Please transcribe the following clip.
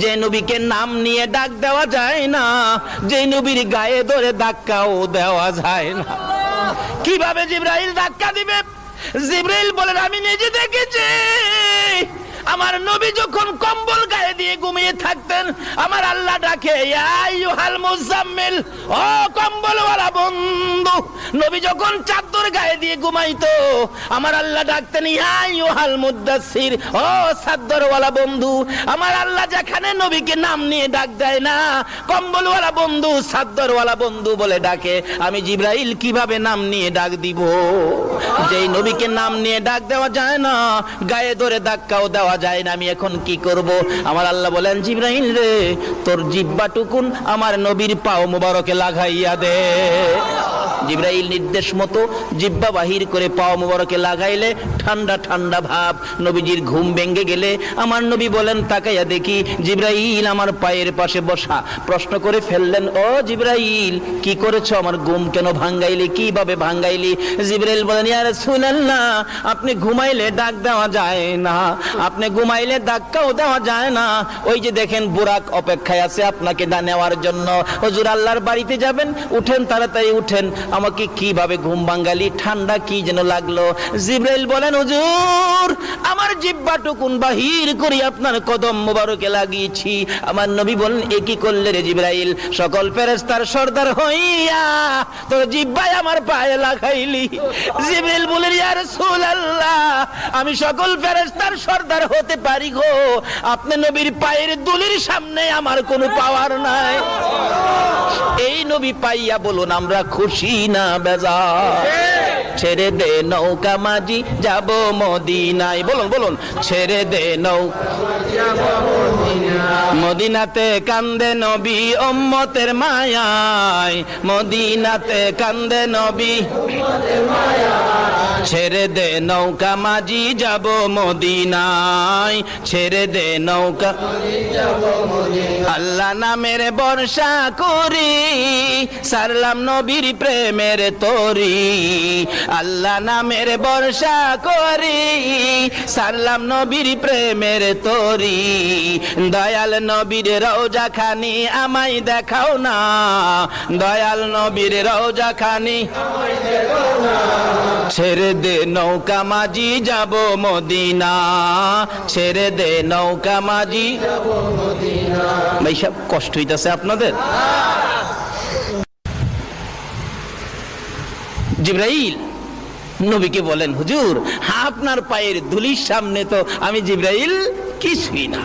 যে নবীকে নাম নিয়ে ডাক দেওয়া যায় না, যে নবীর গায়ে ধরে ধাক্কাও দেওয়া যায় না। কীভাবে জিব্রাইল ধাক্কা দিবে? জিব্রাইল বলেন আমি নিজে দেখেছি। আমার নবী যখন কম্বল গায়ে দিয়ে ঘুমিয়ে থাকতেন, আমার আল্লাহ ডাকে আইয়ুহাল মুজাম্মিল, ও কম্বলওয়ালা বন্ধু, নবী যখন চাদর গায়ে দিয়ে ঘুমাইতো, আমার আল্লাহ ডাকতেন আইয়ুহাল মুদাসসির, ও চাদরওয়ালা বন্ধু, আমার আল্লাহ যেখানে নবীকে নাম নিয়ে ডাক দেয় না, কম্বলওয়ালা বন্ধু, চাদরওয়ালা বন্ধু বলে ডাকে, আমি জিব্রাইল কীভাবে নাম নিয়ে ডাক দিব? যেই নবীকে নাম নিয়ে ডাক দেওয়া যায় না, গায়ে ধরে ধাক্কাও দেওয়া যায় না, আমি এখন কি করব? আমার আল্লাহ বলেন জিব্রাহিম রে, তোর জিব্বা টুকুন আমার নবীর পাও মুবারকে লাগাইয়া দে। জিব্রাইল নির্দেশ মতো জিব্বা বাহির করে পাও মুবারকে লাগাইলে ঠান্ডা ঠান্ডা ভাব। নবীজির ঘুম ভেঙে গেলে আমার নবী বলেন, তাকাইয়া দেখি জিব্রাইল আমার পায়ের পাশে বসা। প্রশ্ন করে ফেললেন, ও জিব্রাইল, কি করেছ? আমার ঘুম কেন ভাঙ্গাইলি? কীভাবে ভাঙ্গাইলি? জিব্রাইল বলেন ইয়া রাসূলুল্লাহ আপনি ঘুমাইলে ডাক দেওয়া যায় না। আপনি ঘুমাইলে ধাক্কাও দেওয়া যায় না। ওই যে দেখেন বুরাক অপেক্ষায় আছে আপনাকে নেওয়ার জন্য। হুজুর আল্লাহর বাড়িতে যাবেন, উঠেন, তাড়াতাড়ি উঠেন। আমাকে কীভাবে ঘুম ভাঙ্গালি ঠান্ডা কি যেন লাগল? জিব্রাইল বলেন, হুজুর, আমার জিব্বা টুকুন বাহির করি আপনার কদম মোবারকে লাগিয়েছি। আমার নবী বলেন এ কি করলে রে জিব্রাইল? সকল ফেরেশতার সর্দার হইয়া তোর জিব্বায় আমার পায়ে লাগাইলি। জিব্রাইল বলেন ইয়া রাসূলুল্লাহ, আমি সকল ফেরেশতার সর্দার হতে পারি গো। আপনি নবীর পায়ের দুলির সামনে আমার কোনো পাওয়ার নাই। এই নবী পাইয়া বলুন আমরা খুশি না বেজার? ছেড়ে দে নৌকা মাঝি, যাব মদিনায়। বলুন বলুন, ছেড়ে দে নৌকা মদিনাতে কান্দে নবী ওম্মতের মায়ায়। মদিনাতে কান্দে নবী ছেড়ে দে নৌকা মাঝি, যাব মদিনায়। ছেড়ে দে নৌকা। আল্লাহ নামের বর্ষা করি, সারলাম নবীর প্রেমের তরি। আল্লাহ নামের বর্ষা করি সারলাম নবীর প্রেমের তরি। দয়াল নবীর রওজা খানি আমায় দেখাও না, দয়াল নবীর রওজা খানি ছেড়ে দে নৌকা মাঝি, যাব মদিনা। ছেড়ে দে নৌকা মাঝি, ভাই, সব কষ্ট হইতাছে আপনাদের? জিব্রাইল নবীকে বলেন হুজুর আপনার পায়ের ধুলির সামনে তো আমি জিব্রাইল কিছুই না।